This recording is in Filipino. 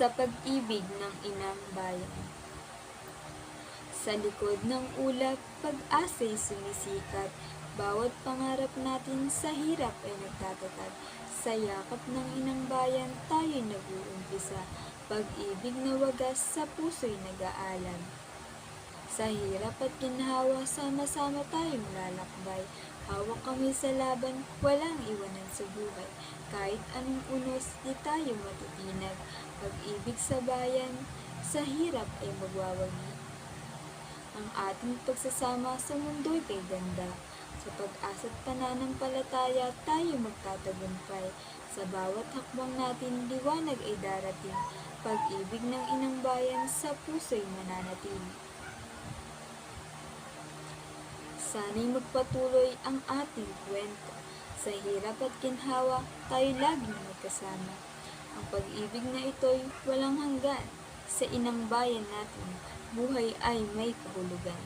sa pag-ibig ng inang bayan. Sa likod ng ulap, pag-asa'y sumisikat, bawat pangarap natin sa hirap ay nagtatatag. Sa yakap ng inang bayan, tayo'y nag-uumpisa, pag-ibig na wagas sa puso'y nag-aalan. Sa hirap at ginhawa, sama-sama tayong lalakbay. Hawak kami sa laban, walang iwanan sa buhay. Kahit anong unos, di tayo matitinag. Pag-ibig sa bayan, sa hirap ay magwawagi. Ang ating pagsasama sa mundo'y kay ganda. Sa pag-asa't pananampalataya, tayo magtatagumpay. Sa bawat hakbang natin, liwanag ay darating. Pag-ibig ng inang bayan sa puso'y mananatili. Sana'y magpatuloy ang ating kwento. Sa hirap at ginhawa, tayo laging magkasama. Ang pag-ibig na ito'y walang hanggan. Sa inang bayan natin, buhay ay may kahulugan.